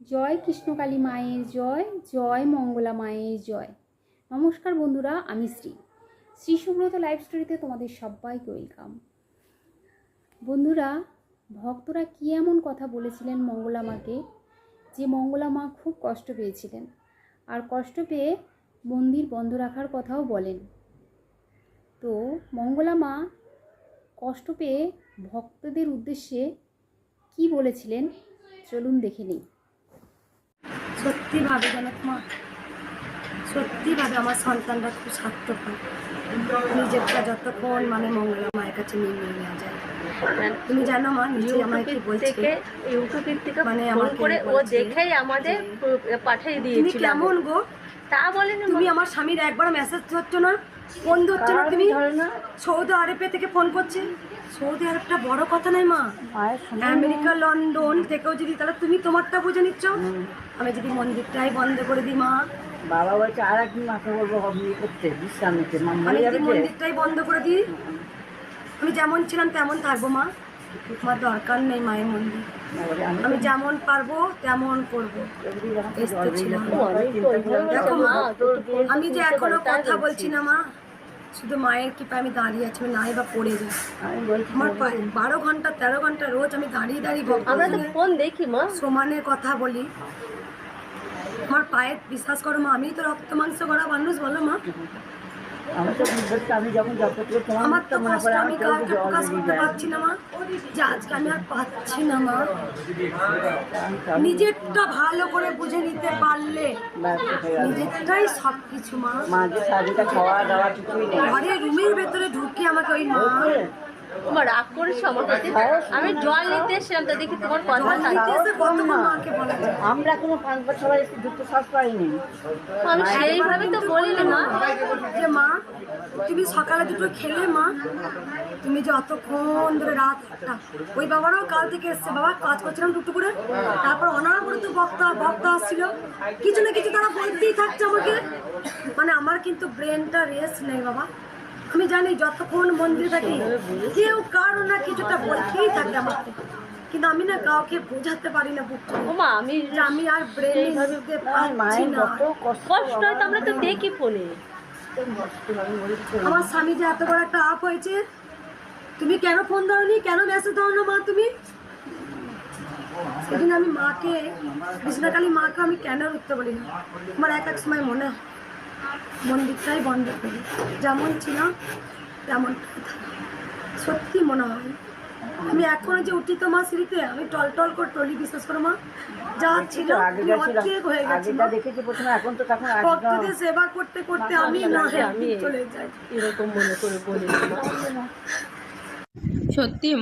জয় কৃষ্ণকালী মায়ের জয় জয় মঙ্গলা মায়ের জয়। নমস্কার বন্ধুরা, আমি শ্রী। শ্রী সুব্রত লাইভ স্টোরিতে তোমাদের সবাইকে ওয়েলকাম বন্ধুরা, ভক্তরা কী এমন কথা বলেছিলেন মঙ্গলা মাকে যে মঙ্গলা মা খুব কষ্ট পেয়েছিলেন? আর কষ্ট পেয়ে মন্দির বন্ধ রাখার কথাও বলেন। তো মঙ্গলা মা কষ্ট পেয়ে ভক্তদের উদ্দেশ্যে কি বলেছিলেন? চলুন দেখে নিই। সত্যি ভাবে তোমার সত্যিভাবে সত্যি ভাবে আমার সন্তানরা খুব স্বার্থপর নিজেরটা যতক্ষণ মানে মঙ্গলা মায়ের কাছে নিয়ে নিয়ে নেওয়া যায়। তুমি জানো মা নিজে আমাকে কি বলছে? থেকে ইউটিউবের থেকে মানে আমার করে ও দেখেই আমাদের পাঠিয়ে তুমি দিয়েছিল কেমন গো? তা বলেন তুমি আমার স্বামীর একবার মেসেজ করছ না? ফোন ধরছে না তুমি? সৌদি আরবে থেকে ফোন করছে। সৌদি আরবটা বড় কথা নয় মা। আমেরিকা লন্ডন থেকেও যদি তাহলে তুমি তোমারটা বুঝে নিচ্ছ। আমি যদি মন্দিরটাই বন্ধ করে দিই মা। বাবা বলছে আর একদিন মাকে বলব হবে করতে বিশ্রাম নিতে মন্দিরটাই বন্ধ করে দিই আমি যেমন ছিলাম তেমন থাকব মা। আমার দরকার নেই মায়ের মন্দির। আমি যেমন পারব তেমন করব। দেখো মা, আমি যে এখনও কথা বলছি। না মা শুধু মায়ের কৃপায় আমি দাঁড়িয়ে আছি আমি নাই বা পড়ে যাই। আমার পায়ে বারো ঘণ্টা তেরো ঘণ্টা রোজ আমি দাঁড়িয়ে দাঁড়িয়ে ভক্ত আমরা তো ফোন দেখি মা। সমানে কথা বলি। আমার পায়ের বিশ্বাস করো মা আমি তো রক্ত মাংস করা মানুষ বলো মা। আমি তো বুঝতে আমি যখন যত তোমার তো মনে কষ্ট আমি আমি জল প্রকাশ করতে যায় পারছি না মা। যে আজকে আমি আর পাচ্ছি না মা। নিজেরটা ভালো করে বুঝে নিতে পারলে। নিজেরটাই সব কিছু মা মাঝে সাজেটা খাওয়া দাওয়া কিছুই নেই। ঘরে রুমের ভেতরে ঢুকে আমাকে ওই মা তোমার রাগ করেছ আমার প্রতি আমি জল নিতে এসেছিলাম তো দেখি তোমার কথা আমরা কোনো পাঁচ বছর একটু যুক্ত শ্বাস পাইনি। আমি সেইভাবে তো বলিনি মা। যে মা তুমি সকালে দুটো খেলে মা। তুমি যে অতক্ষণ ধরে রাত একটা ওই বাবারাও কাল থেকে এসছে। বাবা কাজ করছিলাম টুকটু করে। তারপর অনার করে তো বক্তা বক্তা আসছিল। কিছু না কিছু তারা বলতেই থাকছে আমাকে। মানে আমার কিন্তু ব্রেনটা রেস্ট নেই বাবা। আমি জানি যতক্ষণ মন্দিরে থাকি কেউ কারও না কিছুটা বলতেই থাকে আমাকে কিন্তু আমি না কাউকে বোঝাতে পারি না বুক আমি আমি আর ব্রেন নিতে পারছি না। কষ্ট হয়। তো আমরা তো দেখি ফোনে। আমি আমার স্বামী যে এত বড় একটা আপ হয়েছে তুমি কেন ফোন ধরনি কেন মেসেজ দাও না মা তুমি? সেদিন আমি মাকে কৃষ্ণকালী মাকে আমি কেন উঠতে বলি না আমার এক এক সময় মনে হয়। মন্দিরটাই বন্ধ করি। যেমন ছিল তেমন সত্যি মনে হয়। আমি এখনও যে উঠি তো মা সিঁড়িতে আমি টল টল করে টলি বিশেষ করে মা যা ছিল আগে আমি গেছিলাম অর্ধেক হয়ে গেছি আগে দেখেছি প্রথমে এখন তো তখন ভক্তদের সেবা করতে করতে আমি না আমি চলে যাই। এরকম মনে করে বলি। সত্যি